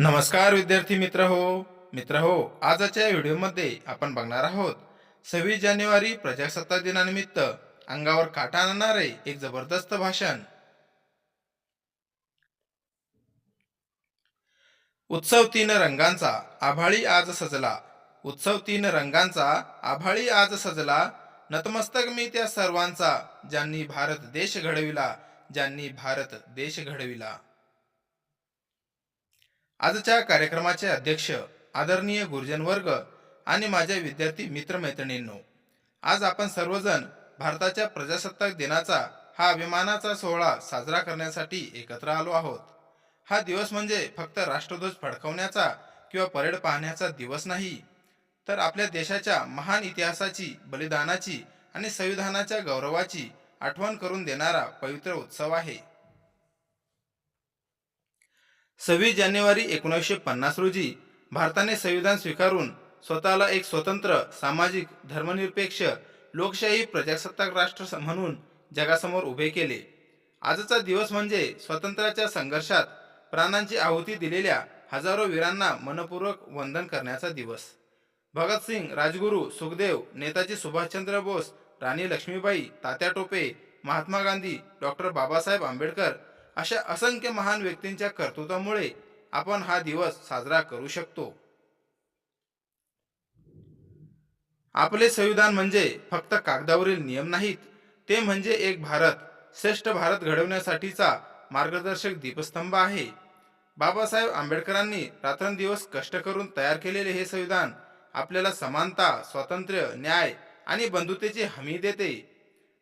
नमस्कार विद्यार्थी मित्र हो. मित्र हो आजच्या व्हिडिओमध्ये आपण बघणार आहोत सव्वीस जानेवारी प्रजासत्ताक दिनानिमित्त अंगावर काटा आणणारे एक जबरदस्त भाषण. उत्सव तीन रंगांचा आभाळी आज सजला. उत्सव तीन रंगांचा आभाळी आज सजला. नतमस्तक मी त्या सर्वांचा ज्यांनी भारत देश घडविला ज्यांनी भारत देश घडविला. आजच्या कार्यक्रमाचे अध्यक्ष आदरणीय गुरुजन वर्ग आणि माझे विद्यार्थी मित्रमैत्रिणींनो आज आपण सर्वजण भारताच्या प्रजासत्ताक दिनाचा हा अभिमानाचा सोहळा साजरा करण्यासाठी एकत्र आलो आहोत. हा दिवस म्हणजे फक्त राष्ट्रध्वज फडकवण्याचा किंवा परेड पाहण्याचा दिवस नाही तर आपल्या देशाच्या महान इतिहासाची बलिदानाची आणि संविधानाच्या गौरवाची आठवण करून देणारा पवित्र उत्सव आहे. सव्वीस जानेवारी एकोणीसशे पन्नास रोजी भारताने संविधान स्वीकारून स्वतःला एक स्वतंत्र सामाजिक धर्मनिरपेक्ष लोकशाही प्रजासत्ताक राष्ट्र म्हणून जगासमोर उभे केले. आजचा दिवस म्हणजे स्वातंत्र्याच्या संघर्षात प्राणांची आहुती दिलेल्या हजारो वीरांना मनपूर्वक वंदन करण्याचा दिवस. भगतसिंग राजगुरू सुखदेव नेताजी सुभाषचंद्र बोस राणी लक्ष्मीबाई तात्या टोपे महात्मा गांधी डॉक्टर बाबासाहेब आंबेडकर अशा असंख्य महान व्यक्तींच्या कर्तृत्वामुळे आपण हा दिवस साजरा करू शकतो. आपले संविधान म्हणजे फक्त कागदावरील नियम नाहीत ते म्हणजे एक भारत श्रेष्ठ भारत घडवण्यासाठीचा मार्गदर्शक दीपस्तंभ आहे. बाबासाहेब आंबेडकरांनी रात्रंदिवस कष्ट करून तयार केलेले हे संविधान आपल्याला समानता स्वातंत्र्य न्याय आणि बंधुतेची हमी देते.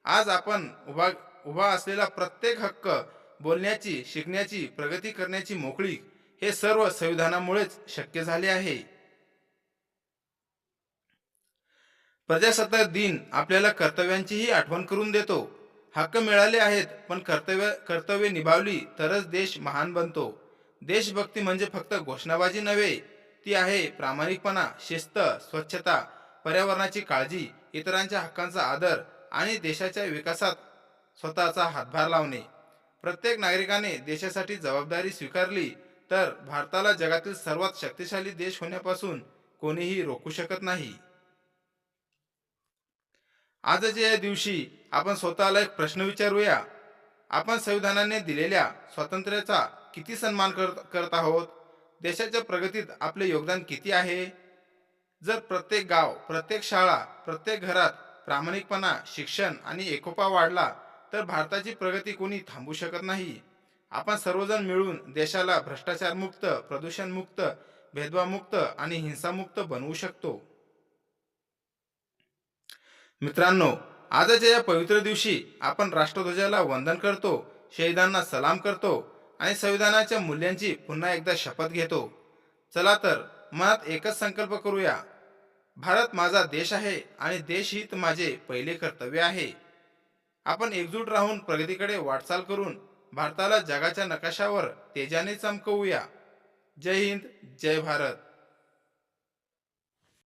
आज आपण उभा उभा असलेला प्रत्येक हक्क बोलण्याची शिकण्याची प्रगती करण्याची मोकळीक हे सर्व संविधानामुळेच शक्य झाले आहे. प्रजासत्ताक दिन आपल्याला कर्तव्यांचीही आठवण करून देतो. हक्क मिळाले आहेत पण कर्तव्य कर्तव्य निभावली तरच देश महान बनतो. देशभक्ती म्हणजे फक्त घोषणाबाजी नव्हे ती आहे प्रामाणिकपणा शिस्त स्वच्छता पर्यावरणाची काळजी इतरांच्या हक्कांचा आदर आणि देशाच्या विकासात स्वतःचा हातभार लावणे. प्रत्येक नागरिकाने देशासाठी जबाबदारी स्वीकारली तर भारताला जगातील सर्वात शक्तिशाली देश होण्यापासून कोणीही रोखू शकत नाही. आजच्या या दिवशी आपण स्वतःला एक प्रश्न विचारूया. आपण संविधानाने दिलेल्या स्वातंत्र्याचा किती सन्मान करत करत आहोत? देशाच्या प्रगतीत आपले योगदान किती आहे? जर प्रत्येक गाव प्रत्येक शाळा प्रत्येक घरात प्रामाणिकपणा शिक्षण आणि एकोपा वाढला तर भारताची प्रगती कोणी थांबू शकत नाही. आपण सर्वजण मिळून देशाला भ्रष्टाचारमुक्त प्रदूषणमुक्त प्रदूषण मुक्त भेदभावमुक्त आणि हिंसामुक्त बनवू शकतो. मित्रांनो आजच्या या पवित्र दिवशी आपण राष्ट्रध्वजाला वंदन करतो शहीदांना सलाम करतो आणि संविधानाच्या मूल्यांची पुन्हा एकदा शपथ घेतो. चला तर मनात एकच संकल्प करूया. भारत माझा देश आहे आणि देशहित माझे पहिले कर्तव्य आहे. आपण एकजूट राहून प्रगतीकडे वाटचाल करून भारताला जगाच्या नकाशावर तेजाने चमकवूया. जय हिंद जय भारत.